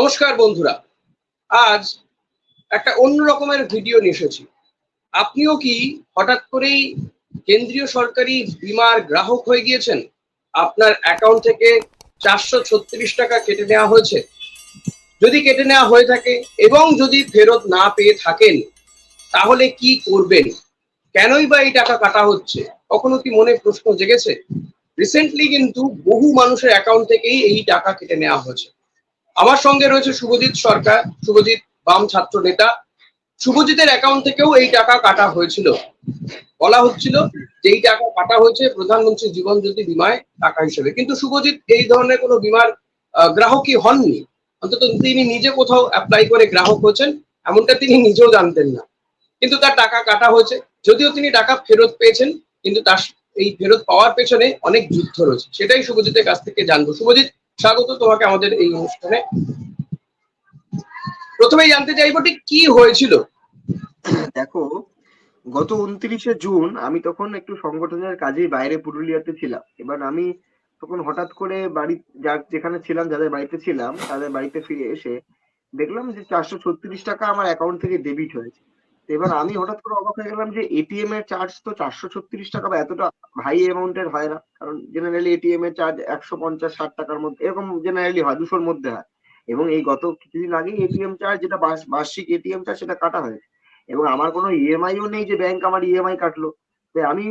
নমস্কার বন্ধুরা। আজ একটা অন্য রকমের ভিডিও নিয়ে এসেছি। আপনিও কি হঠাৎ করেই কেন্দ্রীয় সরকারি বিমার গ্রাহক হয়ে গিয়েছেন? আপনার অ্যাকাউন্ট থেকে চারশো ছত্রিশ টাকা কেটে নেওয়া হয়েছে। যদি কেটে নেওয়া হয়ে থাকে এবং যদি ফেরত না পেয়ে থাকেন, তাহলে কি করবেন? কেনই বা এই টাকা কাটা হচ্ছে? কখনো কি মনে প্রশ্ন জেগেছে? রিসেন্টলি কিন্তু বহু মানুষের অ্যাকাউন্ট থেকেই এই টাকা কেটে নেওয়া হয়েছে। আমার সঙ্গে রয়েছে শুভজিৎ সরকার, শুভজিৎ বাম ছাত্র নেতা। শুভজিতের অ্যাকাউন্ট থেকেও এই টাকা কাটা হয়েছিল। বলা হচ্ছিল যে এই টাকা কাটা হয়েছে প্রধানমন্ত্রী জীবন জ্যোতি বিমায় টাকা হিসেবে। কিন্তু শুভজিৎ এই ধরনের কোনো বিমার গ্রাহকই হননি। অন্তত তিনি নিজে কোথাও অ্যাপ্লাই করে গ্রাহক হয়েছেন, এমনটা তিনি নিজেও জানতেন না। কিন্তু তার টাকা কাটা হয়েছে। যদিও তিনি টাকা ফেরত পেয়েছেন, কিন্তু তার এই ফেরত পাওয়ার পেছনে অনেক যুদ্ধ রয়েছে। সেটাই শুভজিতের কাছ থেকে জানব। শুভজিৎ স্বাগত তোমাকে আমাদের এই অনুষ্ঠানে। প্রথমেই জানতে চাইব ঠিক কি হয়েছিল? দেখো, গত উনত্রিশে জুন আমি তখন একটু সংগঠনের কাজেই বাইরে পুরুলিয়াতে ছিলাম। এবার আমি তখন হঠাৎ করে বাড়ি যেখানে ছিলাম, যাদের বাড়িতে ছিলাম, তাদের বাড়িতে ফিরে এসে দেখলাম যে চারশো ছত্রিশ টাকা আমার অ্যাকাউন্ট থেকে ডেবিট হয়েছে। এবার আমি হঠাৎ করে অবাক হয়ে গেলাম যে এটিএম এর চার্জ তো চারশো ছত্রিশ টাকা বা এতটা হাই অ্যামাউন্টের হয় না। কারণ জেনারেলি এটিএম এর চার্জ একশো পঞ্চাশ, ষাট টাকার মধ্যে, এরকম জেনারেলি হয়, দুশোর মধ্যে হয়। এবং এই গত কিছুদিন আগে এটিএম চার্জ যেটা বার্ষিক এটিএম চার্জ সেটা কাটা হয়েছে। এবং আমার কোনো ইএমআইও নেই যে ব্যাংক আমার ইএমআই কাটলো। তো আমি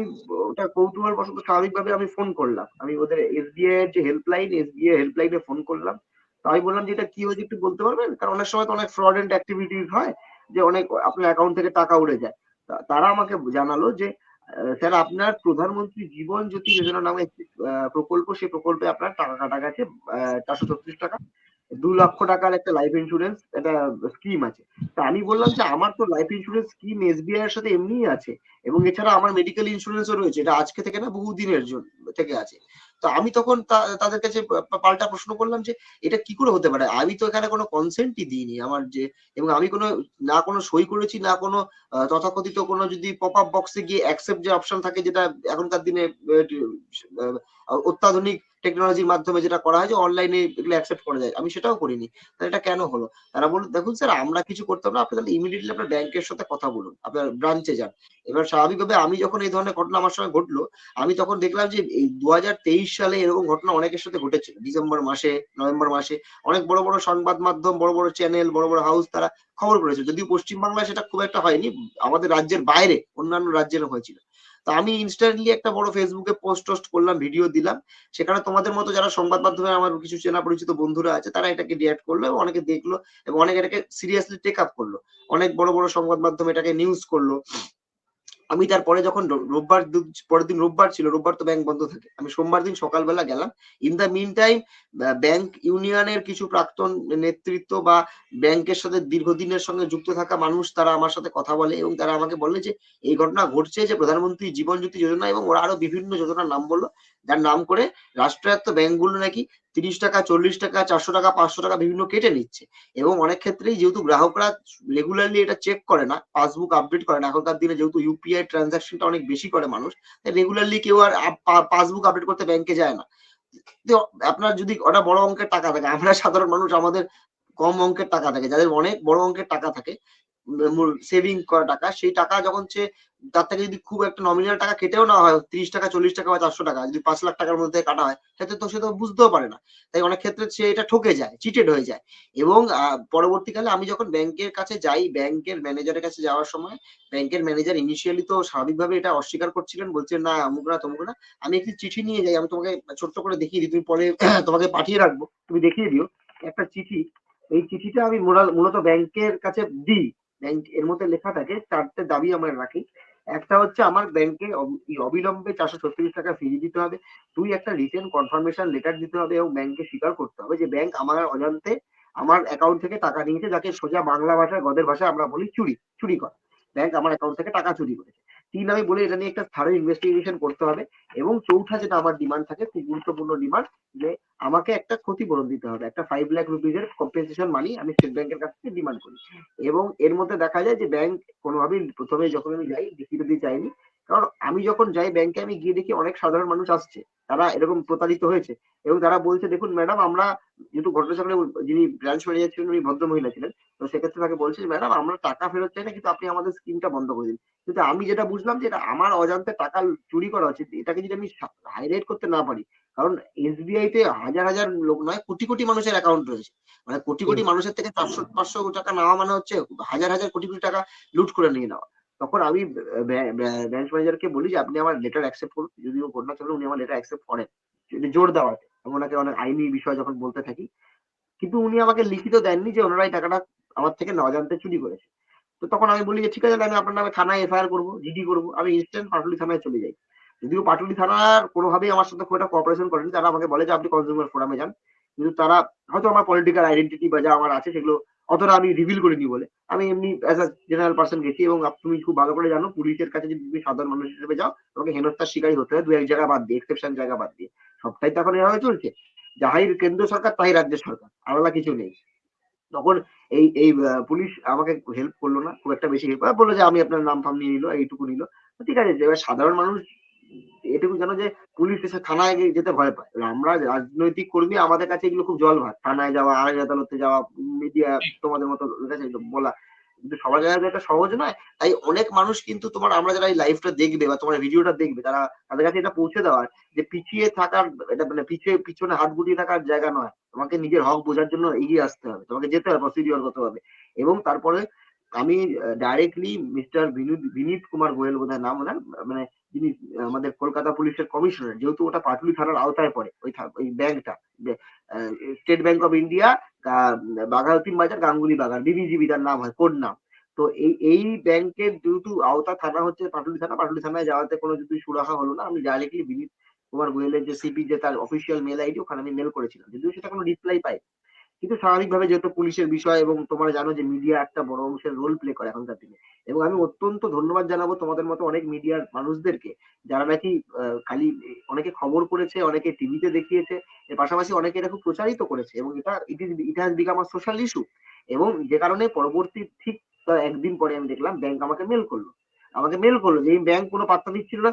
ওটা কৌতূহল বশত স্বাভাবিকভাবে আমি ফোন করলাম। আমি ওদের এসবিআই এর যে হেল্পলাইন এসবিআই হেল্পলাইনে ফোন করলাম। তো আমি বললাম যে এটা কি হয়েছে একটু বলতে পারবেন? কারণ অনেক সময় তো অনেক ফ্রডেন্ট অ্যাক্টিভিটিস হয়। যে অনেক আপনার অ্যাকাউন্ট থেকে টাকা উড়ে যায়। তারা আমাকে জানালো যে স্যার আপনার প্রধানমন্ত্রী জীবন জ্যোতি যোজনা নামে একটি প্রকল্প সেই প্রকল্পে আপনার টাকা কাটা গেছে চারশো ছত্রিশ টাকা। দু লক্ষ টাকার একটা লাইফ ইন্স্যুরেন্স একটা স্কিম আছে। তা আমি বললাম যে, আমার তো লাইফ ইন্স্যুরেন্স স্কিম এসবিআই এর সাথে এমনিই আছে এবং এছাড়া আমার মেডিকেল ইন্স্যুরেন্সও রয়েছে, এটা আজকে থেকে না বহু দিনের জন্য থেকে আছে। তো আমি তখন তাদের কাছে পাল্টা প্রশ্ন করলাম যে, এটা কি করে হতে পারে? আমি তো এখানে কোনো কনসেন্টই দিইনি আমার যে, এবং আমি কোনো, না কোনো সই করেছি, না কোনো তথাকথিত কোনো যদি পপ আপ বক্সে গিয়ে অ্যাকসেপ্ট যে অপশন থাকে যেটা এখনকার দিনে অত্যাধুনিক টেকনোলজির মাধ্যমে যেটা করা হয় যে অনলাইনে এগুলো অ্যাকসেপ্ট করা যায়। আমি সেটাও করিনি। তাহলে এটা কেন হলো? তারা বলল, দেখুন স্যার আমরা কিছু করতাম না। আপনি তাহলে ইমিডিয়েটলি আপনার ব্যাংকের সাথে কথা বলুন। আপনার ব্রাঞ্চে যান। এবার স্বাভাবিকভাবে আমি যখন এই ধরনের ঘটনা আমার সঙ্গে ঘটলো, আমি তখন দেখলাম যে এই দু সালে এরকম ঘটনা অনেকের সাথে ঘটেছিল ডিসেম্বর মাসে, নভেম্বর মাসে অনেক বড় বড় সংবাদ মাধ্যম, বড় বড় চ্যানেল বড় বড় হাউস তারা খবর করেছে। যদিও পশ্চিমবাংলায় সেটা খুব একটা হয়নি, আমাদের রাজ্যের বাইরে অন্যান্য রাজ্যের হয়েছিল। তো আমি ইনস্ট্যান্টলি একটা বড় ফেসবুকে পোস্ট টোস্ট করলাম ভিডিও দিলাম। সেখানে তোমাদের মতো যারা সংবাদ মাধ্যমে আমার কিছু চেনা পরিচিত বন্ধুরা আছে, তারা এটাকে রিয়াক্ট করল এবং অনেকে দেখল এবং অনেকে এটাকে সিরিয়াসলি টেক আপ করল। অনেক বড় বড় সংবাদ মাধ্যমে এটাকে নিউজ করল। আমি তারপরে যখন রোববার পরের দিন রোববার ছিল, রোববার তো ব্যাংক বন্ধ থাকে। আমি সোমবার দিন সকালবেলা গেলাম। In the mean time bank ইউনিয়নের কিছু প্রাক্তন নেতৃত্ব বা ব্যাংকের সাথে দীর্ঘদিনের সঙ্গে যুক্ত থাকা মানুষ, তারা আমার সাথে কথা বলে এবং তারা আমাকে বলে যে, এই ঘটনা ঘটছে যে প্রধানমন্ত্রী জীবন জ্যোতি যোজনা এবং ওরা আরও বিভিন্ন যোজনার নাম বলল, যার নাম করে রাষ্ট্রায়ত্ত ব্যাংকগুলো নাকি তিরিশ টাকা, চল্লিশ টাকা, চারশো টাকা, পাঁচশো টাকা বিভিন্ন কেটে নিচ্ছে। এবং অনেক ক্ষেত্রেই যেহেতু গ্রাহকরা রেগুলারলি এটা চেক করে না পাসবুক আপডেট করে না, এখনকার দিনে যেহেতু ইউপিআই ট্রানজাকশনটা অনেক বেশি করে মানুষ, তাই রেগুলারলি কেউ আর পাসবুক আপডেট করতে ব্যাংকে যায় না। আপনার যদি ওটা বড় অঙ্কের টাকা থাকে, আমরা সাধারণ মানুষ, আমাদের কম অঙ্কের টাকা থাকে, যাদের অনেক বড় অঙ্কের টাকা থাকে সেভিং করা টাকা, সেই টাকা যখন সে, তার থেকে যদি খুব একটা নমিনাল টাকা কেটেও না হয়, তিরিশ টাকা, চল্লিশ টাকা বা চারশো টাকা, যদি পাঁচ লাখ টাকার মধ্যে কাটা হয়, সেটা তো সে তো বুঝতেও পারে না। তাই অনেক ক্ষেত্রে সে এটা ঠকে যায় চিটেড হয়ে যায়। এবং পরবর্তীকালে আমি যখন ব্যাংকের কাছে যাই, ব্যাংকের ম্যানেজারের কাছে যাওয়ার সময়, ব্যাংকের ম্যানেজার ইনিশিয়ালি তো স্বাভাবিকভাবে এটা অস্বীকার করছিলেন বলছেন না, অমুক না, তমুক না, আমি একটি চিঠি নিয়ে যাই, আমি তোমাকে ছোট্ট করে দেখিয়ে দিই, তুমি পরে তোমাকে পাঠিয়ে রাখব, তুমি দেখিয়ে দিও, একটা চিঠি। এই চিঠিটা আমি মূলত ব্যাংকের কাছে দিই। ব্যাংক এর মধ্যে লেখা থাকে, চারটে দাবি আমরা রাখি। একটা হচ্ছে আমার ব্যাংকে অবিলম্বে চারশো ছত্রিশ টাকা ফিরিয়ে দিতে হবে। দুই, একটা রিটেন কনফার্মেশন লেটার দিতে হবে এবং ব্যাংকে স্বীকার করতে হবে যে ব্যাংক আমার অজান্তে আমার অ্যাকাউন্ট থেকে টাকা নিয়েছে, যাকে সোজা বাংলা ভাষায় গদের ভাষায় আমরা বলি চুরি চুরি করা। ব্যাংক আমার অ্যাকাউন্ট থেকে টাকা চুরি করেছে। তিন আমি বলি, এটা নিয়ে একটা থারো ইনভেস্টিগেশন করতে হবে এবং চৌঠা যেটা আমার ডিমান্ড থাকে, খুব গুরুত্বপূর্ণ ডিমান্ড যে আমাকে একটা ক্ষতিপূরণ দিতে হবে। একটা ফাইভ লাখ রুপিজের কম্পেনসেশন মানি আমি স্টেট ব্যাংকের কাছ থেকে ডিমান্ড করি। এবং এর মধ্যে দেখা যায় যে ব্যাংক কোনোভাবেই, প্রথমে যখন আমি যাই লিখিত দিয়ে চাইনি কারণ আমি যখন যাই ব্যাংকে আমি গিয়ে দেখি অনেক সাধারণ মানুষ আসছে। তারা এরকম প্রতারিত হয়েছে। এবং তারা বলছে দেখুন ম্যাডাম আমরা যেহেতু ঘটনাচক্রে যিনি ব্রাঞ্চ ম্যানেজার ছিলেন উনি ভদ্র মহিলা ছিলেন। তো সেক্ষেত্রে তাকে বলছে ম্যাডাম আমরা টাকা ফেরত চাই না কিন্তু আপনি আমাদের স্কিমটা বন্ধ করে দিন। কিন্তু আমি যেটা বুঝলাম যে এটা আমার অজান্তে টাকা চুরি করা উচিত এটাকে যদি আমি হাইলাইট করতে না পারি কারণ এসবিআই তে হাজার হাজার লোক নয় কোটি কোটি মানুষের অ্যাকাউন্ট রয়েছে। মানে কোটি কোটি মানুষের থেকে চারশো পাঁচশো টাকা নেওয়া মানে হচ্ছে হাজার হাজার কোটি কোটি টাকা লুট করে নিয়ে নেওয়া। তখন আমি ব্রাঞ্চ ম্যানেজারকে বলি যে, আপনি আমার লেটার অ্যাকসেপ্ট করুন। যদিও ঘটনা চলে উনি আমার লেটার অ্যাকসেপ্ট করেন। জোর দেওয়াতে আমি ওনাকে অনেক আইনি বিষয় যখন বলতে থাকি। কিন্তু উনি আমাকে লিখিত দেননি যে, ওনারা এই টাকাটা আমার থেকে না জানতে চুরি করেছে। তো তখন আমি বলি যে, ঠিক আছে আমি আপনার নামে থানায় এফআইআর করব, জিডি করব। আমি ইনস্ট্যান্ট পাটুলি থানায় চলে যাই। যদিও পাটুলি থানার কোনোভাবেই আমার সাথে খুব একটা কোঅপারেশন করেনি। তারা আমাকে বলে যে, আপনি কনজিউমার ফোরামে যান। কিন্তু তারা, হয়তো আমার পলিটিক্যাল আইডেন্টিটি বা যা আমার আছে সেগুলো অতটা আমি রিভিল করিনি বলে। আমি এমনি অ্যাজ আ জেনারেল পার্সন গেছি এবং তুমি খুব ভালো করে জানো, পুলিশের কাছে যদি তুমি সাধারণ মানুষ হিসেবে যাও, তোমাকে হেনস্থার শিকারী হতে হয়। দু এক জায়গা বাদ দিয়ে এক্সেপশন জায়গা বাদ দিয়ে। সবটাই তো এখন এভাবে চলছে। যাহাই কেন্দ্র সরকার তাই রাজ্য সরকার। আলাদা কিছু নেই। তখন এই এই পুলিশ আমাকে হেল্প করল না, খুব একটা বেশি হেল্প বলল যে আমি আপনার নাম ফাম নিয়ে নিলো, এইটুকু নিলো। ঠিক আছে, এবার সাধারণ মানুষ এটুকু জানো যে পুলিশ থানায় যেতে ভয় পায়। আমরা রাজনৈতিক কর্মী, আমাদের কাছে এগুলো খুব জল ভাত। থানায় যাওয়া আইন আদালতে যাওয়া মিডিয়া তোমাদের মতো বলা। কিন্তু সবার জায়গায় এটা সহজ নয়। তাই অনেক মানুষ কিন্তু তোমার, আমরা যারা এই লাইভটা দেখবে বা তোমার ভিডিওটা দেখবে, তারা তাদের কাছে এটা পৌঁছে দেওয়ার যে পিছিয়ে থাকার, এটা মানে পিছিয়ে, পিছনে হাত গুটিয়ে থাকার জায়গা নয়। তোমাকে নিজের হক বোঝার জন্য এগিয়ে আসতে হবে। তোমাকে যেতে হবে প্রসিডিওর হবে এবং তারপরে আমি ডাইরেক্টলি মিস্টার বিনীত বিনীত কুমার গোয়েল বোধহয় নাম ওনার মানে যিনি আমাদের কলকাতা পুলিশের কমিশনার যেহেতু ওটা পাটুলি থানার আওতায় পড়ে, ওই ওই ব্যাংকটা স্টেট ব্যাংক অফ ইন্ডিয়া বাঘালতিন বাজার, গাঙ্গুলি বাগান বিবিজিবি তার নাম হয় কোড নাম। তো এই এই ব্যাংকের যেহেতু আওতা থানা হচ্ছে পাটুলি থানা, পাটুলি থানায় যাওয়াতে কোনো যদি সুরাহা হলো না। আমি ডাইরেক্টলি বিনীত কুমার গোয়েলের যে সিপি যে তার অফিসিয়াল মেল আইডি ওখানে আমি মেল করেছিলাম। যদিও সেটা কোনো রিপ্লাই পাই কিন্তু স্বাভাবিকভাবে যেহেতু পুলিশের বিষয় এবং তোমরা জানো যে মিডিয়া একটা বড় অংশের রোল প্লে করে এখনকার দিনে। এবং আমি অত্যন্ত ধন্যবাদ জানাব তোমাদের মতো অনেক মিডিয়ার মানুষদেরকে যারা নাকি খালি অনেকে খবর করেছে অনেকে টিভিতে দেখিয়েছে এর পাশাপাশি অনেকে এটা খুব প্রচারিত করেছে এবং এটা it is it has become a social issue এবং যে কারণে পরবর্তী ঠিক একদিন পরে আমি দেখলাম ব্যাংক আমাকে মেল করল। আমাকে মেল করল যে এই ব্যাংক কোনো পাত্তা দিচ্ছিল না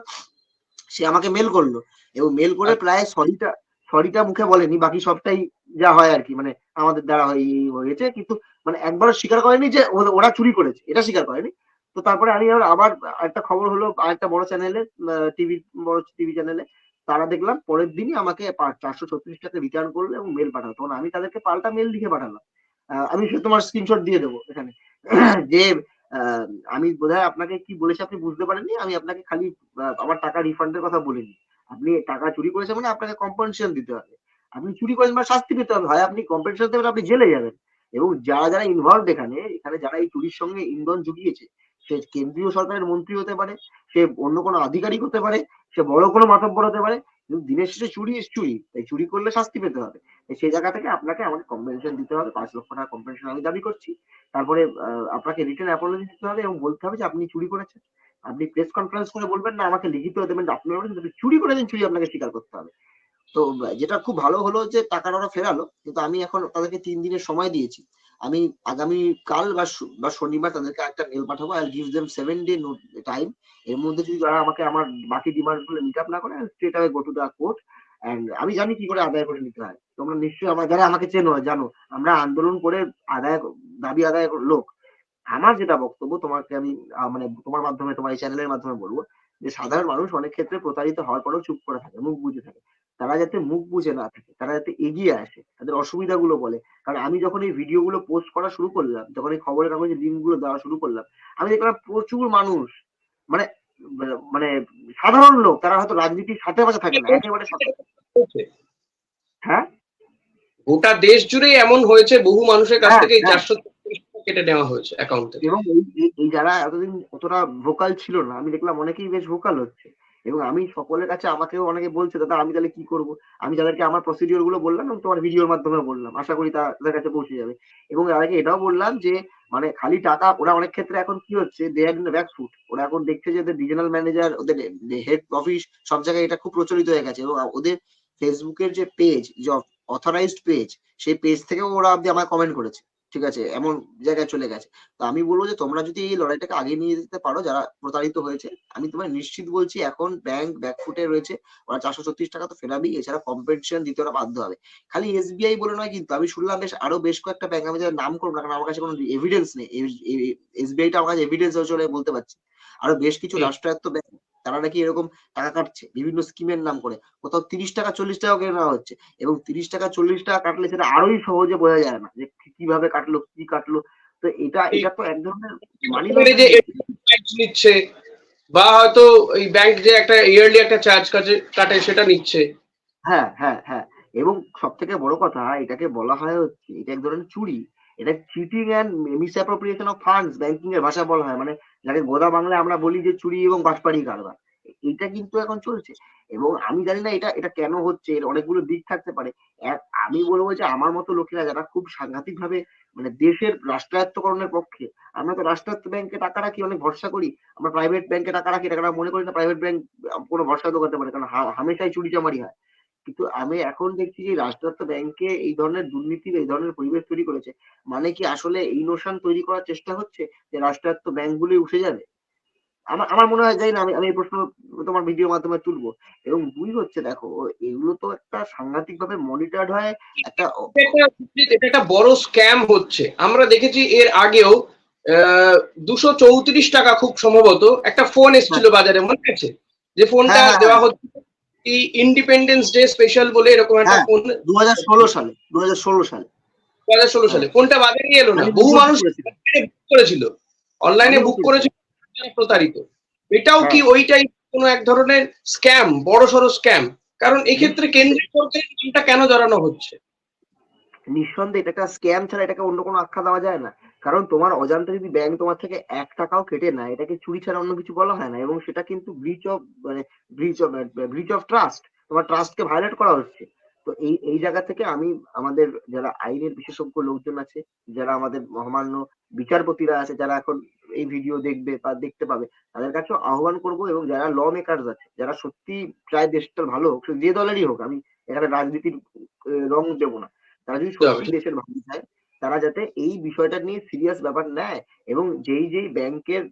সে আমাকে মেল করল। এবং মেল করে প্রায় সরিটা সরিটা মুখে বলেনি বাকি সবটাই যা হয় আর কি মানে আমাদের দ্বারা হয় হয়েছে, কিন্তু মানে একবার স্বীকার করেনি যে ওরা চুরি করেছে, এটা স্বীকার করেনি। তো তারপরে আমি আবার- একটা খবর হলো, আরেকটা বড় চ্যানেলে টিভি, বড় টিভি চ্যানেলে, তারা দেখলাম, পরের দিনই আমাকে চারশো ছত্রিশ টাকা রিটার্ন করল এবং মেল পাঠালো। তখন আমি তাদেরকে পাল্টা মেল লিখে পাঠালাম। আমি তোমার স্ক্রিনশট দিয়ে দেবো এখানে। যে আমি বোধহয় আপনাকে কি বলেছি আপনি বুঝতে পারেননি, আমি আপনাকে খালি আমার টাকা রিফান্ডের কথা বলিনি। আপনি টাকা চুরি করেছে মানে আপনাকে কম্পেনসেশন দিতে হবে। আপনি চুরি করেন মানে শাস্তি পেতে হবে। হয় আপনি কম্পেনসেশন দেবেন আপনি জেলে যাবেন। এবং যারা যারা ইনভলভ এখানে এখানে যারা এই চুরির সঙ্গে ইন্ধন জুগিয়েছে, সে কেন্দ্রীয় সরকারের মন্ত্রী হতে পারে, সে অন্য কোনো আধিকারিক হতে পারে, সে বড় কোনো মাতব্বর হতে পারে, কিন্তু দিনের শেষে চুরি চুরি। তাই চুরি করলে শাস্তি পেতে হবে। সেই জায়গা থেকে আপনাকে আমাকে কম্পেনসেশন দিতে হবে। পাঁচ লক্ষ টাকা কম্পেনসেশন আমি দাবি করছি। তারপরে আপনাকে রিটার্ন অ্যাপোলজি দিতে হবে এবং বলতে হবে যে আপনি চুরি করেছেন। আপনি প্রেস কনফারেন্স করে বলবেন না, আমাকে লিখিত দেবেন আপনি চুরি করেছেন, চুরি আপনাকে স্বীকার করতে হবে। তো যেটা খুব ভালো হলো যে টাকাটা ওরা ফেরালো, কিন্তু আমি এখন তাদেরকে তিন দিনের সময় দিয়েছি। আমি আগামী কাল বা শনিবার তাদেরকে একটা মেল পাঠাবো I give them seven day note time এর মধ্যে যদি যারা আমাকে আমার বাকি ডিমান্ডগুলো মিট আপ না করে straight away go to the court and আমি জানি কি করে আদায় করে নিতে হয়। তোমরা নিশ্চয়ই আমার, যারা আমাকে চেনো, জানো, আমরা আন্দোলন করে আদায়, দাবি আদায় লোক। আমার যেটা বক্তব্য, তোমাকে আমি মানে তোমার মাধ্যমে, তোমার এই চ্যানেলের মাধ্যমে বলব যে, সাধারণ মানুষ অনেক ক্ষেত্রে প্রতারিত হওয়ার পরেও চুপ করে থাকে, মুখ বুঝে থাকে। তারা যাতে মুখ বুঝে না থাকে তারা যাতে এগিয়ে আসে তাদের অসুবিধাগুলো বলে। কারণ আমি যখন এই ভিডিও গুলো পোস্ট করা শুরু করলাম যখন এই খবরের কাগজে লিঙ্কগুলো দেওয়া শুরু করলাম আমি দেখলাম প্রচুর মানুষ মানে মানে সাধারণ লোক তারা হয়তো রাজনীতির সাথে পাশে থাকে না একেবারে সাথে হ্যাঁ? গোটা দেশ জুড়ে এমন হয়েছে বহু মানুষের কাছ হ্যাঁ, থেকে হ্যাঁ। চারশো কেটে নেওয়া হয়েছে অ্যাকাউন্ট থেকে এবং এই যারা এতদিন অতটা ভোকাল ছিল না আমি দেখলাম অনেকেই বেশ ভোকাল হচ্ছে। এবং আমি সকলের কাছে আমাকেও অনেকে বলছে, দাদা, আমি তাহলে কি করব? আমি তাদেরকে আমার প্রসিডিওরগুলো বললাম এবং তোমার ভিডিওর মাধ্যমে বললাম। আশা করি তাদের কাছে পৌঁছে যাবে। এবং তাদেরকে এটাও বললাম যে মানে খালি টাকা, ওরা অনেক ক্ষেত্রে এখন কি হচ্ছে দে আর ব্যাক ফুট ওরা এখন দেখছে যে, ওদের রিজনাল ম্যানেজার ওদের হেড অফিস সব জায়গায় এটা খুব প্রচলিত হয়ে গেছে। এবং ওদের ফেসবুকের যে পেজ যে অথরাইজড পেজ সেই পেজ থেকেও ওরা অব্দি আমায় কমেন্ট করেছে। ঠিক আছে এমন জায়গায় চলে গেছে। তো আমি বলব যে তোমরা যদি এই লড়াইটাকে আগে নিয়ে যেতে পারো যারা প্রতারিত হয়েছে আমি তোমায় নিশ্চিত বলছি এখন ব্যাংক ব্যাকফুটে রয়েছে ওরা চারশো ছত্রিশ টাকা তো ফেরাবেই এছাড়া কম্পেনসেশন দিতে ওরা বাধ্য হবে। খালি এসবিআই বলে নয় কিন্তু আমি শুনলাম বেশ আরও বেশ কয়েকটা ব্যাংক আমি যাদের নাম করব না কারণ আমার কাছে কোনো এভিডেন্স নেই এসবিআইটা আমার কাছে এভিডেন্স হয়েছে বলে বলতে পারছি। আরও বেশ কিছু রাষ্ট্রায়ত্ত ব্যাংক তারা নাকি এরকম টাকা কাটছে বিভিন্ন স্কিমের নাম করে। কোথাও তিরিশ টাকা চল্লিশ টাকা কেটে নেওয়া হচ্ছে এবং তিরিশ টাকা চল্লিশ টাকা কাটলে সেটা আরোই সহজে বোঝা যায় না যে কীভাবে কাটলো কি কাটলো। তো এটা এটা তো এক ধরনের মানি নিচ্ছে বা হয়তো এই ব্যাংক যে একটা ইয়ারলি একটা চার্জ কাটে কাটে সেটা নিচ্ছে। হ্যাঁ হ্যাঁ হ্যাঁ। এবং সব থেকে বড় কথা এটাকে বলা হয় হচ্ছে এটা এক ধরনের চুরি। এটা cheating and misappropriation of funds banking এর ভাষা বলা হয়। মানে যাকে গোদা বাংলায় আমরা বলি যে চুরি এবং বাটপাড়ি কারবার। এটা কিন্তু এখন চলছে। এবং আমি জানি না এটা এটা কেন হচ্ছে, এর অনেকগুলো দিক থাকতে পারে। আমি বলব যে আমার মতো লোকেরা যারা খুব সাংঘাতিক ভাবে মানে দেশের রাষ্ট্রায়ত্তকরণের পক্ষে, আমরা তো রাষ্ট্রায়ত্ত ব্যাংকে টাকা রাখি, অনেক ভরসা করি। আমরা প্রাইভেট ব্যাংকে টাকা রাখি টাকা মনে করি না? প্রাইভেট ব্যাংক কোনো ভরসা দোকাতে পারে। কারণ হামেশাই চুরি চামারি হয়। কিন্তু আমি এখন দেখছি যে রাষ্ট্রায়ত্ত ব্যাংকে এই ধরনের দুর্নীতির এই ধরনের পরিবেশ তৈরি করেছে। মানে কি আসলে এই নোশন তৈরি করার চেষ্টা হচ্ছে যে রাষ্ট্রায়ত্ত ব্যাংকগুলি উঠে যাবে? আমার আমার মনে হয় যাই না আমি আমি এই প্রশ্ন তোমার ভিডিওর মাধ্যমে তুলবো। এবং দুই হচ্ছে দেখো এগুলো তো একটা সাংঘাতিক ভাবে মনিটর্ড হয় একটা এটা একটা- বড় স্ক্যাম হচ্ছে। আমরা দেখেছি এর আগেও দুশো চৌত্রিশ টাকা খুব সম্ভবত একটা ফোন এসেছিল বাজারে মনে আছে? যে ফোনটা হ্যাঁ, হ্যাঁ, দেওয়া হচ্ছে এই ইন্ডিপেন্ডেন্স ডে স্পেশাল বলে এরকম একটা হ্যাঁ। হাজার ষোলো সালে দু হাজার ষোলো সালে। দু হাজার ষোলো সালে। ফোনটা বাজারে এলো না? বহু মানুষ বুক করেছিল। অনলাইনে বুক করেছিল প্রতারিত। এটাও কি হ্যাঁ। ওইটাই কোনো এক ধরনের স্ক্যাম বড় সড়ো স্ক্যাম কারণ এক্ষেত্রে কেন্দ্রীয় সরকারের নামটা কেন জড়ানো হচ্ছে? নিঃসন্দেহে এটা একটা স্ক্যাম ছাড়া এটাকে অন্য কোনো আখ্যা দেওয়া যায় না। কারণ তোমার অজান্তে যদি ব্যাংক তোমার থেকে এক টাকাও কেটে নেয়, এটাকে চুরি ছাড়া অন্য কিছু বলা হয় না এবং সেটা কিন্তু ব্রিচ অফ মানে breach of breach of trust তোমার ট্রাস্টকে ভায়োলেট করা হচ্ছে। তো এই এই জায়গা থেকে আমি, আমাদের যারা আইনের বিশেষজ্ঞ লোকজন আছে, যারা আমাদের মহামান্য বিচারপতিরা আছে, যারা এখন এই ভিডিও দেখবে বা দেখতে পাবে, তাদের কাছেও আহ্বান করব এবং যারা ল মেকারস আছে, যারা সত্যি চায় দেশটার ভালো হোক যে দলেরই হোক, আমি এখানে রাজনীতির রং দেবো না। তারা যদি সত্যি দেশের ভালো চায় তারা যাতে এই বিষয়টা নিয়ে সিরিয়াস ব্যাপার নেয় এবং যেই যেই ব্যাংকের,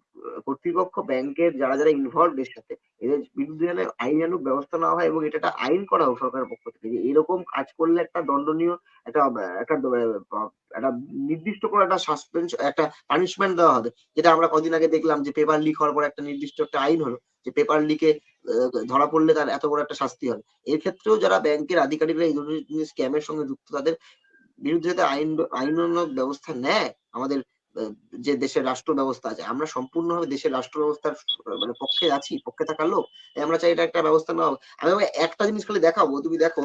কর্তৃপক্ষ ব্যাংকের যারা যারা ইনভলভ এর সাথে, এদের বিরুদ্ধে যেন আইনানুগ ব্যবস্থা নেওয়া হয় এবং এটা একটা আইন করা হোক সরকারের পক্ষ থেকে যে এরকম কাজ করলে একটা দণ্ডনীয় একটা একটা একটা নির্দিষ্ট করে একটা সাসপেন্স একটা পানিশমেন্ট দেওয়া হবে। যেটা আমরা কদিন আগে দেখলাম যে পেপার লিক হওয়ার পর একটা নির্দিষ্ট একটা আইন হলো যে পেপার লিকে ধরা পড়লে তার এত বড় একটা শাস্তি হবে। এর ক্ষেত্রেও যারা ব্যাংকের আধিকারিকরা এই ধরনের স্ক্যামের সঙ্গে যুক্ত তাদের বিরুদ্ধে আইন, আইনানুগ ব্যবস্থা নেয়, আমাদের যে দেশের রাষ্ট্র ব্যবস্থা আছে, আমরা সম্পূর্ণভাবে দেশের রাষ্ট্র ব্যবস্থার মানে পক্ষে আছি, পক্ষে থাকার লোক আমরা চাই এটা একটা ব্যবস্থা নেওয়া আমি একটা জিনিস খালি দেখাবো, তুমি দেখো,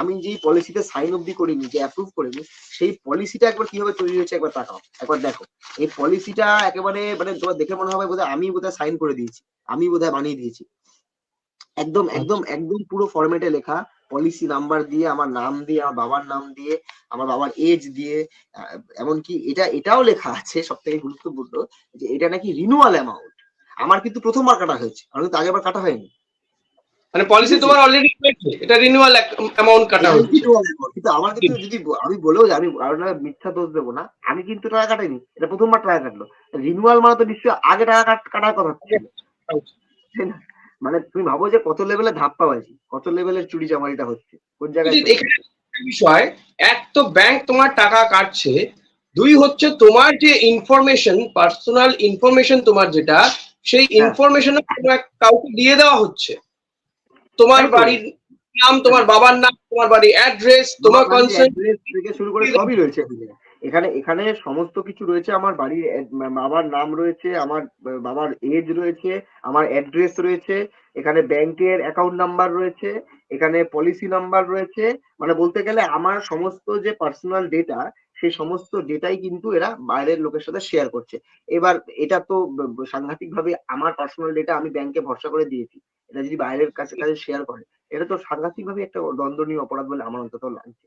আমি যেই পলিসিতে সাইন অব্দি করিনি, যে অ্যাপ্রুভ করিনি, সেই পলিসিটা একবার কীভাবে তৈরি হয়েছে একবার তাকাও, একবার দেখো। এই পলিসিটা একেবারে মানে তোমার দেখে মনে হবে বোধহয় আমি বোধহয় সাইন করে দিয়েছি, আমি বোধহয় বানিয়ে দিয়েছি। একদম একদম একদম পুরো ফরম্যাটে লেখা পলিসি নাম্বার দিয়ে আমার নাম দিয়ে আমার বাবার নাম দিয়ে আমার বাবার এজ দিয়ে এমনকি এটা এটাও লেখা আছে সব থেকে গুরুত্বপূর্ণ যে এটা নাকি রিনুয়াল অ্যামাউন্ট আমার কিন্তু প্রথমবার কাটা হয়েছে আমার কিন্তু আগেবার কাটা হয়নি মানে পলিসি তোমার অলরেডি হয়েছে এটা রিনিউয়াল অ্যামাউন্ট কাটা amount। কিন্তু আমার কিন্তু যদি আমি বলেও যে আমি আমি মিথ্যা দোষ দেবো না আমি কিন্তু টাকা কাটাইনি এটা প্রথমবার টাকা কাটলো রিনুয়াল মানে তো নিশ্চয়ই আগে টাকা কাটার কথা ছিল। তাই না? মানে তুমি ভাবো যে কত লেভেলে ধাপ্পাবাজি কত লেভেলের চুরি চামারিটা হচ্ছে কোন জায়গায় বিষয় এক তো ব্যাংক তোমার টাকা কাটছে দুই হচ্ছে তোমার যে ইনফরমেশন পার্সোনাল ইনফরমেশন তোমার যেটা সেই হ্যাঁ। ইনফরমেশন কাউকে দিয়ে দেওয়া হচ্ছে। তোমার বাড়ির নাম তোমার বাবার নাম তোমার বাড়ির অ্যাড্রেস তোমার কনসার্ন থেকে শুরু করে সবই রয়েছে এখানে। এখানে সমস্ত কিছু রয়েছে আমার বাড়ির বাবার নাম রয়েছে, আমার বাবার এজ রয়েছে, আমার অ্যাড্রেস রয়েছে, এখানে ব্যাংকের অ্যাকাউন্ট নাম্বার রয়েছে, এখানে পলিসি নাম্বার রয়েছে মানে বলতে গেলে আমার সমস্ত যে পার্সোনাল ডেটা সেই সমস্ত ডেটাই কিন্তু এরা বাইরের লোকের সাথে শেয়ার করছে এবার এটা তো সাংঘাতিক ভাবে আমার পার্সোনাল ডেটা আমি ব্যাংকে ভরসা করে দিয়েছি এটা যদি বাইরের কাছে কাছে শেয়ার করে, এটা তো সাংঘাতিক ভাবে একটা দণ্ডনীয় অপরাধ বলে আমার অন্তত লাগছে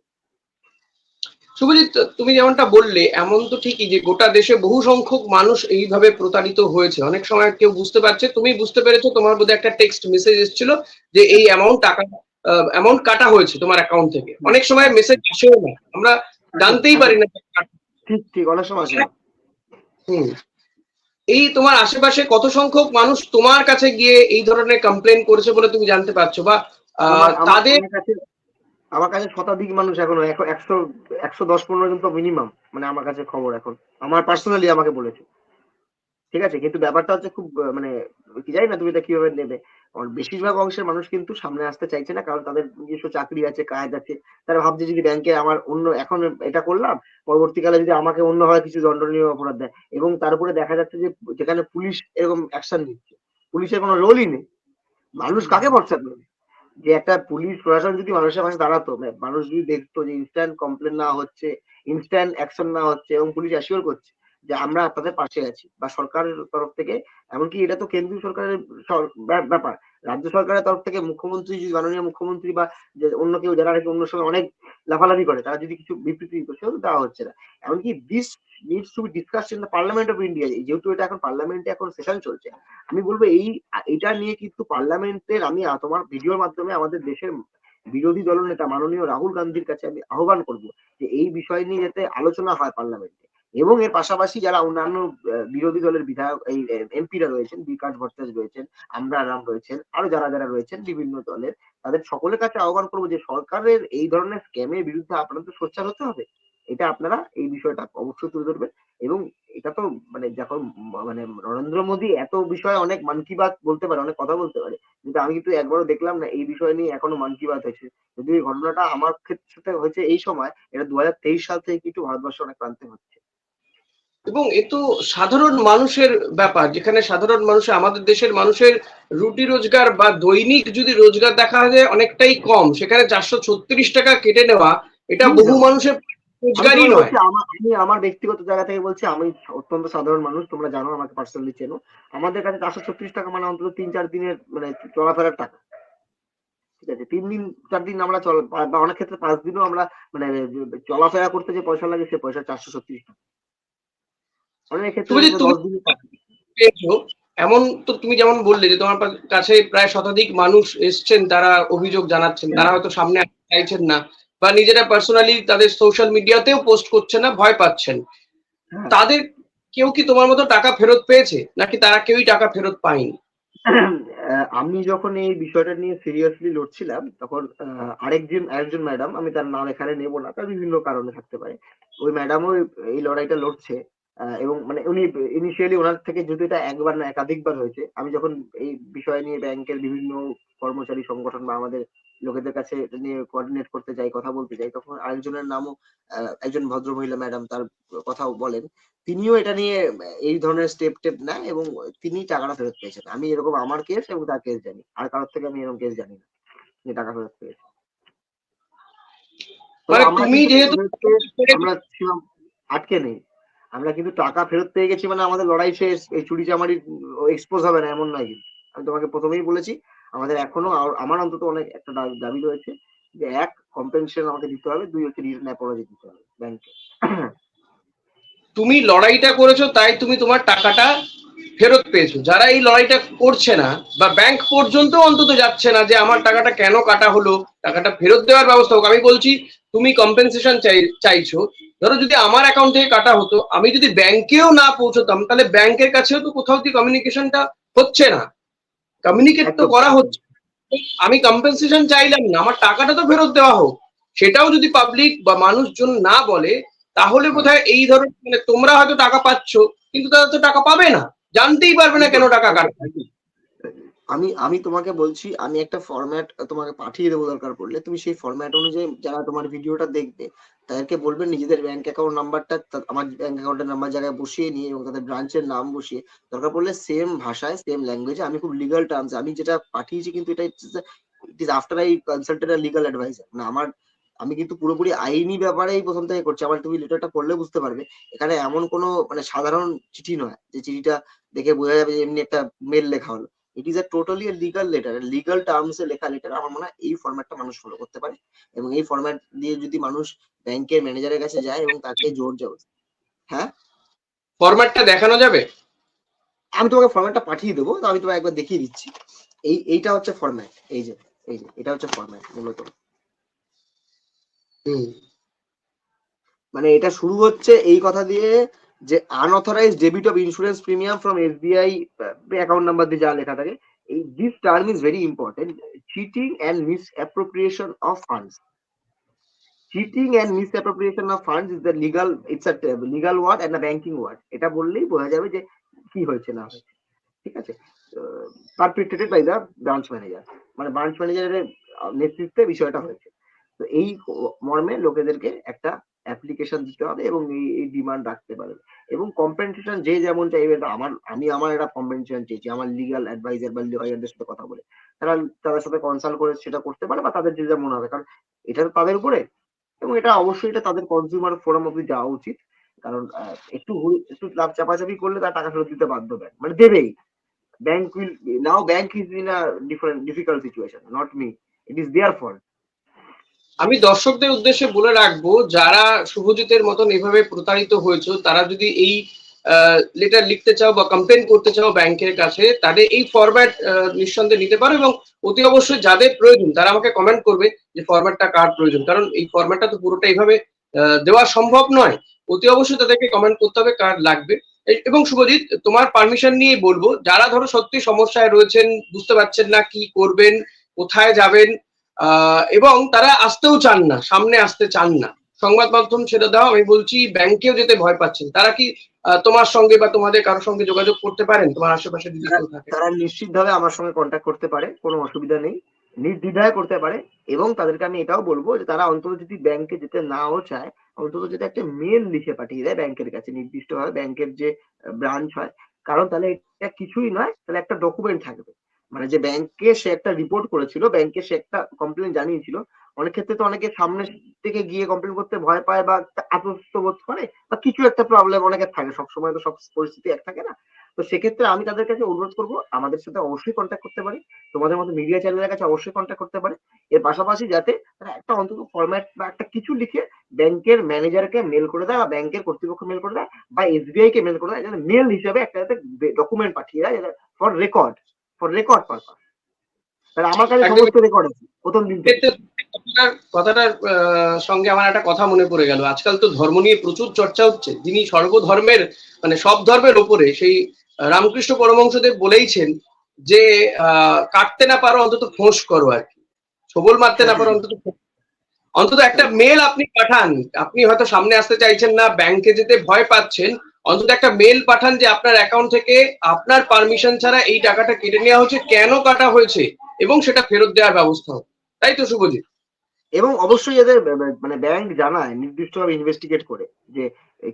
শুভজিৎ তুমি যেমনটা বললে এমন তো ঠিকই যে গোটা দেশে বহু সংখ্যক মানুষ এইভাবে প্রতারিত হয়েছে। অনেক সময় কেউ বুঝতে পারছে তুমি বুঝতে পেরেছ তোমার বোধহয় একটা টেক্সট মেসেজ এসেছিল যে এই অ্যামাউন্ট টাকা অ্যামাউন্ট কাটা হয়েছে তোমার অ্যাকাউন্ট থেকে। অনেক সময় মেসেজ আসেও না। আমরা জানতেই পারি না ঠিক ঠিক অনেক সময় আসে হুম। এই তোমার আশেপাশে কত সংখ্যক মানুষ তোমার কাছে গিয়ে এই ধরনের কমপ্লেন করেছে বলে তুমি জানতে পারছ? বা তাদের আমার কাছে শতাধিক মানুষ এখনও, একশো একশো দশ পনেরো জন তো মিনিমাম মানে আমার কাছে খবর এখন। আমার পার্সোনালি আমাকে বলেছে। ঠিক আছে? কিন্তু ব্যাপারটা হচ্ছে খুব মানে কি জানি না তুমি এটা কীভাবে নেবে। বেশিরভাগ অংশের মানুষ কিন্তু সামনে আসতে চাইছে না, কারণ তাদের নিজস্ব চাকরি আছে, কাজ আছে। তারা ভাবছে যদি ব্যাংকে আমার অন্য, এখন এটা করলাম, পরবর্তীকালে যদি আমাকে অন্য হয় কিছু দণ্ডনীয় অপরাধ দেয়। এবং তারপরে দেখা যাচ্ছে যে যেখানে পুলিশ এরকম অ্যাকশন নিচ্ছে। পুলিশের কোনো রোলই নেই। মানুষ কাকে ভরসা করবে? যে একটা পুলিশ প্রশাসন যদি মানুষের পাশে দাঁড়াতো মানে মানুষ যদি দেখতো যে ইনস্ট্যান্ট কমপ্লেন না হচ্ছে ইনস্ট্যান্ট অ্যাকশন না হচ্ছে এবং পুলিশ অ্যাসিওর করছে যে আমরা আপনাদের পাশে আছি বা সরকারের তরফ থেকে, এমনকি এটা তো কেন্দ্রীয় সরকারের ব্যাপার। রাজ্য সরকারের তরফ থেকে মুখ্যমন্ত্রী, যদি মাননীয় মুখ্যমন্ত্রী বা অন্য কেউ যারা নাকি অন্য সময় অনেক লাফালাফি করে, তারা যদি কিছু বিবৃতি দিত সেও দেওয়া হচ্ছে না। এমনকি this needs to be discuss in the parliament of India যেহেতু এটা এখন পার্লামেন্টে এখন সেশন চলছে। আমি বলব এই, এটা নিয়ে কিন্তু পার্লামেন্টের আমি তোমার ভিডিওর মাধ্যমে আমাদের দেশের বিরোধী দলনেতা মাননীয় রাহুল গান্ধীর কাছে আমি আহ্বান করব যে এই বিষয় নিয়ে যাতে আলোচনা হয় পার্লামেন্টে এবং এর পাশাপাশি যারা অন্যান্য বিরোধী দলের বিধায়ক, এই এমপিরা রয়েছেন, বিকাশ ভট্টাচার্য রয়েছেন, আমরা রাম রয়েছেন, আরও যারা যারা রয়েছেন বিভিন্ন দলের, তাদের সকলের কাছে আহ্বান করব যে সরকারের এই ধরনের স্ক্যামের বিরুদ্ধে আপনাদের সোচ্চার হতে হবে। এটা আপনারা এই বিষয়টা অবশ্যই তুলে ধরবেন এবং এটা তো মানে যখন মানে নরেন্দ্র মোদী এত বিষয়ে অনেক মান কি বাত বলতে পারে, অনেক কথা বলতে পারে, কিন্তু আমি কিন্তু একবারও দেখলাম না এই বিষয় নিয়ে এখনও মান কি বাত হয়েছে। যদি এই ঘটনাটা আমার ক্ষেত্রে হয়েছে এই সময়, এটা দু হাজার তেইশ সাল থেকে কিন্তু ভারতবর্ষে অনেক প্রান্তে হচ্ছে। এবং এ তো সাধারণ মানুষের ব্যাপার যেখানে সাধারণ মানুষের আমাদের দেশের মানুষের রুটি রোজগার বা দৈনিক যদি রোজগার দেখা যায় অনেকটাই কম সেখানে চারশো ছত্রিশ টাকা কেটে নেওয়া এটা বহু মানুষের রোজগারই নয়। আমি আমার ব্যক্তিগত জায়গা থেকে বলছি আমি অত্যন্ত সাধারণ মানুষ তোমরা জানো আমাকে পার্সোনালি চেনো। আমাদের কাছে চারশো ছত্রিশ টাকা মানে অন্তত তিন চার দিনের মানে চলাফেরার টাকা। ঠিক আছে তিন দিন চার দিন আমরা চল বা বা অনেক ক্ষেত্রে পাঁচ দিনও আমরা মানে চলাফেরা করতে যে পয়সা লাগে সে পয়সা চারশো ছত্রিশ টাকা অনেক ক্ষেত্রে তুমি যে দশ তুমি- দিনের টাকা। পেয়েছ এমন তো তুমি যেমন বললে যে তোমার কাছে প্রায় শতাধিক মানুষ এসছেন তারা অভিযোগ জানাচ্ছেন তারা হয়তো সামনে চাইছেন না বা নিজেরা পার্সোনালি তাদের সোশ্যাল মিডিয়াতেও পোস্ট করছেন না ভয় পাচ্ছেন। হ্যাঁ। তাদের কেউ কি তোমার মতো টাকা ফেরত পেয়েছে নাকি তারা কেউই টাকা ফেরত পায়নি? আমি যখন এই বিষয়টা নিয়ে সিরিয়াসলি লড়ছিলাম তখন আরেকজন আরেকজন ম্যাডাম আমি তার নাম এখানে নেব না তার বিভিন্ন কারণে থাকতে পারে। ওই ম্যাডামও এই লড়াইটা লড়ছে। এবং মানে উনি ইনিশিয়ালি ওনার থেকে যদি এটা একবার না একাধিকবার হয়েছে আমি যখন এই বিষয় নিয়ে ব্যাংকের বিভিন্ন কর্মচারী সংগঠন বা আমাদের লোকেদের কাছে এটা নিয়ে কোঅর্ডিনেট করতে যাই কথা বলতে যাই তখন আরেকজনের নামও একজন ভদ্রমহিলা ম্যাডাম তার কথাও বলেন তিনিও এটা নিয়ে এই ধরনের স্টেপ টেপ নেয় এবং তিনি টাকাটা ফেরত পেয়েছেন। আমি এরকম আমার কেস এবং তার কেস জানি আর কারোর থেকে আমি এরকম কেস জানি না যে টাকা ফেরত পেয়েছে। আমরা আটকে নেই। আমরা কিন্তু টাকা ফেরত পেয়ে গেছি মানে আমাদের লড়াই শেষ। এই চুরি চামারি এক্সপোজ হবে না, এমন নয় কিন্তু। আমি তোমাকে প্রথমেই বলেছি, আমাদের এখনও আমার অন্তত অনেক একটা দাবি রয়েছে যে এক কম্পেনসেশন আমাকে দিতে হবে, দুই, হচ্ছে রিটার্ন অ্যাপোলজি দিতে হবে ব্যাংকে তুমি লড়াইটা করেছ, তাই তুমি তোমার টাকাটা ফেরত পেয়েছ। যারা এই লড়াইটা করছে না বা ব্যাংক পর্যন্ত অন্তত যাচ্ছে না যে আমার টাকাটা কেন কাটা হলো, টাকাটা ফেরত দেওয়ার ব্যবস্থা হোক, আমি বলছি তুমি কম্পেনসেশন চাই, চাইছো। ধরো যদি আমার অ্যাকাউন্ট থেকে কাটা হতো, আমি যদি ব্যাংকেও না পৌঁছতাম, তাহলে ব্যাংকের কাছেও তো কোথাও দিয়ে কমিউনিকেশনটা হচ্ছে না? কমিউনিকেট তো করা হচ্ছে। আমি কম্পেনসেশন চাইলাম না, আমার টাকাটা তো ফেরত দেওয়া হোক। সেটাও যদি পাবলিক বা মানুষজন না বলে, তাহলে বোধহয় এই ধরনের মানে তোমরা হয়তো টাকা পাচ্ছ, কিন্তু তারা তো টাকা পাবে না। জানতেই পারবে না কেন টাকা কাটবে আমি আমি তোমাকে বলছি, আমি একটা ফরম্যাট তোমাকে পাঠিয়ে দেবো দরকার পড়লে। তুমি সেই ফরম্যাট অনুযায়ী যারা তোমার ভিডিওটা দেখবে, তাদেরকে বলবে নিজেদের ব্যাংক অ্যাকাউন্ট নাম্বারটা আমার ব্যাংক অ্যাকাউন্টের নাম্বার জায়গায় বসিয়ে নিয়ে এবং তাদের ব্রাঞ্চের নাম বসিয়ে। দরকার পড়লে সেম ভাষায় সেম ল্যাঙ্গুয়েজে আমি খুব লিগাল টার্মস আমি যেটা পাঠিয়েছি কিন্তু এটা it is after I consulted legal advisor না, আমার, আমি কিন্তু পুরোপুরি আইনি ব্যাপারেই প্রথম থেকে করছি। আমার তুমি লেটারটা পড়লে বুঝতে পারবে। এখানে এমন কোনো মানে সাধারণ চিঠি নয় যে চিঠিটা দেখে বোঝা যাবে যে এমনি একটা মেল লেখা হলো। It is a totally legal letter legal terms এ লেখা লেটার আমার মনে হয় এই ফরম্যাটটা মানুষ ফলো করতে পারে এবং এই ফরম্যাট দিয়ে যদি মানুষ ব্যাংকের ম্যানেজারের কাছে যায় এবং তাকে জোর যাবে হ্যাঁ? ফরম্যাটটা দেখানো যাবে? আমি তোমাকে ফরম্যাটটা পাঠিয়ে দেবো তো আমি তোমাকে একবার দেখিয়ে দিচ্ছি। এই এইটা হচ্ছে ফরম্যাট এই যে এই যে এটা হচ্ছে ফরম্যাট মূলত। হুম। মানে এটা শুরু হচ্ছে এই কথা দিয়ে যে unauthorise debit of insurance premium from SBI account number দিয়ে যা লেখা থাকে, এই this term is very important cheating and misappropriation of funds cheating and misappropriation of funds is the legal it's a legal word and a banking word এটা বললেই বোঝা যাবে যে কি হয়েছে, না হয়েছে। ঠিক আছে? Perpetrated by the branch manager মানে ব্রাঞ্চ ম্যানেজারের নেতৃত্বে বিষয়টা হয়েছে। তো এই মর্মে লোকেদেরকে একটা অ্যাপ্লিকেশন দিতে হবে এবং এই ডিমান্ড রাখতে পারবে। এবং কম্পেনসেশন যে যেমন চাইবে আমার, আমি আমার একটা কম্পেনসেশন চেয়েছি আমার লিগাল অ্যাডভাইজার বা লয়ারদের সাথে কথা বলে। তারা তাদের সাথে কনসাল্ট করে সেটা করতে পারে বা তাদের যে মনে হবে। কারণ এটা তো তাদের উপরে। এবং এটা অবশ্যই এটা তাদের কনজিউমার ফোরাম অব্দি যাওয়া উচিত। কারণ একটু একটু লাভ চাপাচাপি করলে তার টাকা ফেরত দিতে বাধ্য ব্যাংক। মানে দেবেই। Bank will now bank is in a different difficult situation not me it is their fault আমি দর্শকদের উদ্দেশ্যে বলে রাখব, যারা শুভজিতের মতন এভাবে প্রতারিত হয়েছে, তারা যদি এই লেটার লিখতে চাও বা কমপ্লেন করতে চাও ব্যাংকের কাছে, তাদের এই ফরম্যাট নিঃসন্দেহে নিতে পারো এবং অতি অবশ্যই যাদের প্রয়োজন, তারা আমাকে কমেন্ট করবে যে ফরম্যাটটা কার প্রয়োজন। কারণ এই ফরম্যাটটা তো পুরোটা এইভাবে দেওয়া সম্ভব নয়। অতি অবশ্যই তাদেরকে কমেন্ট করতে হবে কার লাগবে। এবং শুভজিৎ, তোমার পারমিশন নিয়ে বলব, যারা ধরো সত্যি সমস্যায় রয়েছেন, বুঝতে পারছেন না কি করবেন, কোথায় যাবেন এবং তারা আসতেও চান না, সামনে আসতে চান না। সংবাদ মাধ্যম ছেড়ে দাও, আমি বলছি ব্যাংকেও যেতে ভয় পাচ্ছেন। তারা কি তোমার সঙ্গে বা তোমাদের কারোর সঙ্গে যোগাযোগ করতে পারেন? তোমার আশেপাশে যদি তারা নিশ্চিতভাবে আমার সঙ্গে কন্ট্যাক্ট করতে পারে, কোনো অসুবিধা নেই। নির্দ্বিধায় করতে পারে, এবং তাদেরকে আমি এটাও বলব যে তারা অন্তত যদি ব্যাংকে যেতে নাও চায়, অন্তত যদি একটা মেল লিখে পাঠিয়ে দেয় ব্যাংকের কাছে, নির্দিষ্টভাবে ব্যাংকের যে ব্রাঞ্চ হয়, কারণ তাহলে এটা কিছুই নয়, তাহলে একটা ডকুমেন্ট থাকবে। মানে যে ব্যাংকে সে একটা রিপোর্ট করেছিল ব্যাংকে সে একটা কমপ্লেন জানিয়েছিল। অনেক ক্ষেত্রে তো অনেকে সামনে থেকে গিয়ে কমপ্লেন করতে ভয় পায় বা আতস্ত বোধ করে বা কিছু একটা প্রবলেম অনেকের থাকে। সবসময় তো সব পরিস্থিতি এক থাকে না। তো সেক্ষেত্রে আমি তাদের কাছে অনুরোধ করব, আমাদের সাথে অবশ্যই কন্ট্যাক্ট করতে পারে। তোমাদের মতো মিডিয়া চ্যানেলের কাছে অবশ্যই কন্ট্যাক্ট করতে পারে। এর পাশাপাশি যাতে তারা একটা অন্তত ফরম্যাট বা একটা কিছু লিখে ব্যাংকের ম্যানেজারকে মেল করে দেয় বা ব্যাংকের কর্তৃপক্ষ মেল করে দেয় বা এসবিআই কে মেল করে দেয়, যাতে মেল হিসেবে একটা যাতে ডকুমেন্ট পাঠিয়ে দেয় for record for record purpose তাহলে আমার কাছে সমস্ত রেকর্ড আছে প্রথম দিন কথাটার সঙ্গে আমার একটা কথা মনে পড়ে গেল। আজকাল তো ধর্ম নিয়ে প্রচুর চর্চা হচ্ছে। যিনি সর্বধর্মের মানে সব ধর্মের ওপরে সেই রামকৃষ্ণ পরমহংসদেব বলেইছেন যে আহ, কাটতে না পারো অন্তত ফোঁস করো আর কি। সবল মারতে না পারো অন্তত। অন্তত একটা মেল আপনি পাঠান। আপনি হয়তো সামনে আসতে চাইছেন না ব্যাংকে যেতে ভয় পাচ্ছেন অন্তত একটা মেল পাঠান যে আপনার অ্যাকাউন্ট থেকে আপনার পারমিশন ছাড়া এই টাকাটা কেটে নেওয়া হয়েছে কেন কাটা হয়েছে এবং সেটা ফেরত দেওয়ার ব্যবস্থা হবে। তাই তো শুভজিৎ? এবং অবশ্যই এদের মানে ব্যাংক জানায় নির্দিষ্টভাবে ইনভেস্টিগেট করে যে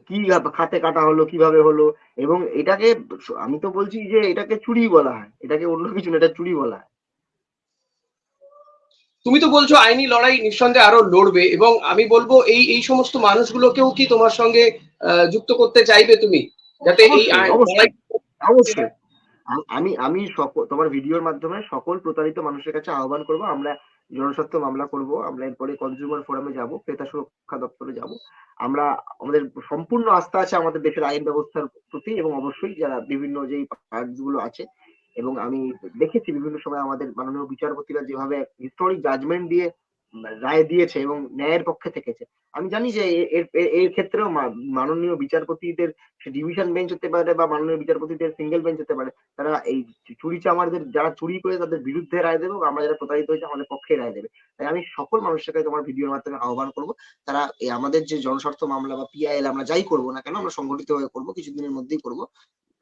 কি খাতে কাটা হলো কীভাবে হলো এবং এটাকে আমি তো বলছি যে এটাকে চুরি বলা হয়। এটাকে অন্য কিছু না এটা চুরি বলা হয়। তুমি তো বলছো আইনি লড়াই নিঃসন্দেহে আরও লড়বে এবং আমি বলব এই এই সমস্ত মানুষগুলোকেও কি তোমার সঙ্গে যুক্ত করতে চাইবে তুমি? যাতে এই অবশ্যই, আমি আমি সকল তোমার ভিডিওর মাধ্যমে সকল প্রতারিত মানুষের কাছে আহ্বান করব আমরা জনস্বার্থ মামলা করব আমরা এরপরে কনজিউমার ফোরামে যাব ক্রেতা সুরক্ষা দপ্তরে যাব। আমরা আমাদের সম্পূর্ণ আস্থা আছে আমাদের দেশের আইন ব্যবস্থার প্রতি এবং অবশ্যই যারা বিভিন্ন যেই গুলো আছে এবং আমি দেখেছি বিভিন্ন সময় আমাদের মাননীয় বিচারপতিরা যেভাবে হিস্টোরিক জাজমেন্ট দিয়ে রায় দিয়েছে এবং ন্যায়ের পক্ষে থেকেছে। আমি জানি যে এর ক্ষেত্রেও মাননীয় বিচারপতিদের ডিভিশন বেঞ্চ হতে পারে বা মাননীয় বিচারপতিদের সিঙ্গেল বেঞ্চ হতে পারে, তারা এই চুরি চামারদের যারা চুরি করে তাদের বিরুদ্ধে রায় দেবে আমরা যারা প্রতারিত হয়েছে আমাদের পক্ষে রায় দেবে। তাই আমি সকল মানুষের কাছে তোমার ভিডিওর মাধ্যমে আহ্বান করব, তারা এই আমাদের যে জনস্বার্থ মামলা বা পিআইএল আমরা যাই করব না কেন, আমরা সংগঠিত হয়ে করব, কিছুদিনের মধ্যেই করব।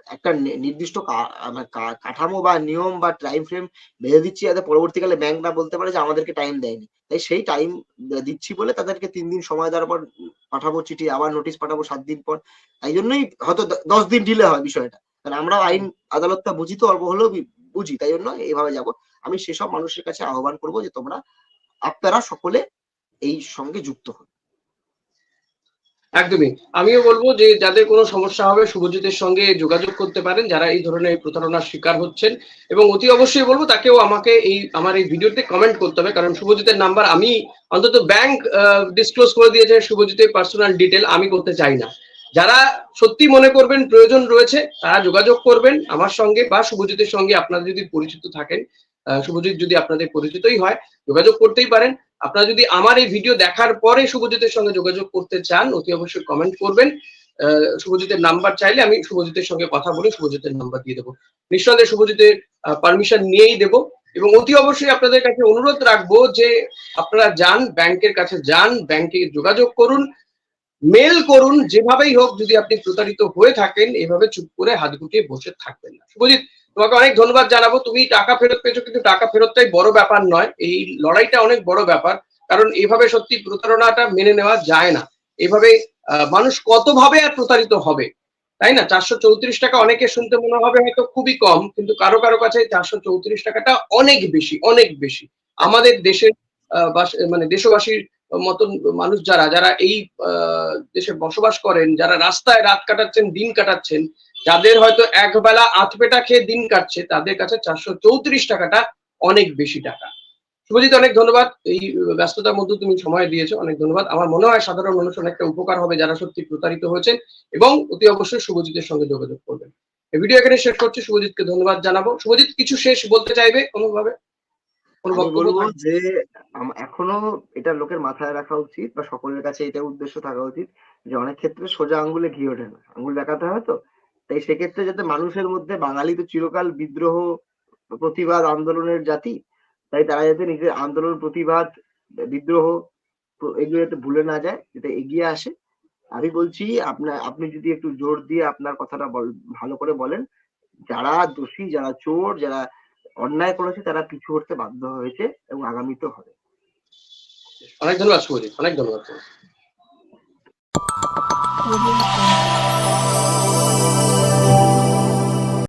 একটা নির্দিষ্ট কা- কাঠামো বা নিয়ম বা টাইম ফ্রেম বেঁধে দিচ্ছি যাতে পরবর্তীকালে ব্যাংক না বলতে পারে যে আমাদেরকে টাইম দেয়নি। তাই সেই টাইম দিচ্ছি বলে তাদেরকে তিন দিন সময় দেওয়ার পর পাঠাবো চিঠি, আবার নোটিশ পাঠাবো সাত দিন পর। তাই জন্যই হয়তো দশ দিন ডিলে হয় বিষয়টা। কারণ আমরা আইন আদালতটা বুঝি তো, অল্প হলেও বুঝি। তাই জন্য এইভাবে যাব। আমি সেসব মানুষের কাছে আহ্বান করব যে তোমরা আপনারা সকলে এই সঙ্গে যুক্ত হন। একদমই। আমিও বলব যে যাদের কোনো সমস্যা হবে, শুভজিতের সঙ্গে যোগাযোগ করতে পারেন, যারা এই ধরনের প্রতারণার শিকার হচ্ছেন। এবং অতি অবশ্যই বলব, তাকেও আমাকে এই, আমার এই ভিডিওতে কমেন্ট করতে হবে, কারণ শুভজিতের নাম্বার আমি অন্তত ব্যাংক ডিসক্লোজ করে দিয়েছে শুভজিতের পার্সোনাল ডিটেল আমি করতে চাই না। যারা সত্যি মনে করবেন প্রয়োজন রয়েছে, তারা যোগাযোগ করবেন আমার সঙ্গে বা শুভজিতের সঙ্গে। আপনারা যদি পরিচিত থাকেন শুভজিৎ যদি আপনাদের পরিচিতই হয়, যোগাযোগ করতেই পারেন। আপনারা যদি আমার এই ভিডিও দেখার পরে শুভজিতের সঙ্গে যোগাযোগ করতে চান, অতি অবশ্যই কমেন্ট করবেন। শুভজিতের নাম্বার চাইলে আমি শুভজিতের সঙ্গে কথা বলে শুভজিতের নাম্বার দিয়ে দেবো। নিঃসন্দেহে শুভজিতের পারমিশন নিয়েই দেবো এবং অতি অবশ্যই আপনাদের কাছে অনুরোধ রাখব যে আপনারা যান, ব্যাংকের কাছে যান, ব্যাংকে যোগাযোগ করুন মেল করুন, যেভাবেই হোক যদি আপনি প্রতারিত হয়ে থাকেন, এভাবে চুপ করে হাত গুটিয়ে বসে থাকবেন না। শুভজিৎ তোমাকে অনেক ধন্যবাদ জানাব। তুমি টাকা ফেরত পেয়েছ, কিন্তু টাকা ফেরতটাই বড় ব্যাপার নয়। এই লড়াইটা অনেক বড় ব্যাপার, কারণ এভাবে সত্যি প্রতারণাটা মেনে নেওয়া যায় না। এভাবে মানুষ কতভাবে আর প্রতারিত হবে? তাই না? চারশো চৌত্রিশ টাকা অনেকে শুনতে মনে হবে হয়তো খুবই কম, কিন্তু কারও কারও কাছে চারশো চৌত্রিশ টাকাটা অনেক বেশি অনেক বেশি। আমাদের দেশের মানে দেশবাসীর মতন মানুষ যারা যারা এই দেশে বসবাস করেন, যারা রাস্তায় রাত কাটাচ্ছেন, দিন কাটাচ্ছেন যাদের হয়তো একবেলা আতপেটা খেয়ে দিন কাটছে তাদের কাছে চারশো চৌত্রিশ টাকাটা অনেক বেশি টাকা। শুভজিৎ অনেক ধন্যবাদ। এই ব্যস্ততার মধ্যে তুমি সময় দিয়েছ অনেক ধন্যবাদ। আমার মনে হয় সাধারণ মানুষ অনেকটা উপকার হবে যারা সত্যি প্রতারিত হয়েছেন এবং অতি অবশ্যই শুভজিতের সঙ্গে যোগাযোগ করবেন। এই ভিডিও এখানে শেষ করছি। শুভজিৎকে ধন্যবাদ জানাব। শুভজিৎ কিছু শেষ বলতে চাইবে কোনোভাবে? বলব যে এখনও এটা লোকের মাথায় রাখা উচিত বা সকলের কাছে এটা উদ্দেশ্য থাকা উচিত যে অনেক ক্ষেত্রে সোজা আঙ্গুলে ঘি ওঠে না। আঙ্গুল দেখাতে হয় তো? তাই সেক্ষেত্রে যাতে মানুষের মধ্যে বাঙালি তো চিরকাল বিদ্রোহ, প্রতিবাদ, আন্দোলনের জাতি, তাই তারা যাতে নিজের আন্দোলন, প্রতিবাদ, বিদ্রোহ এগুলো যাতে ভুলে না যায়, যাতে এগিয়ে আসে। আমি বলছি আপনার আপনি যদি একটু জোর দিয়ে আপনার কথাটা ভালো করে বলেন, যারা দোষী, যারা চোর, যারা অন্যায় করেছে, তারা পিছু হটতে বাধ্য হয়েছে এবং আগামীতেও হবে। অনেক ধন্যবাদ অনেক ধন্যবাদ.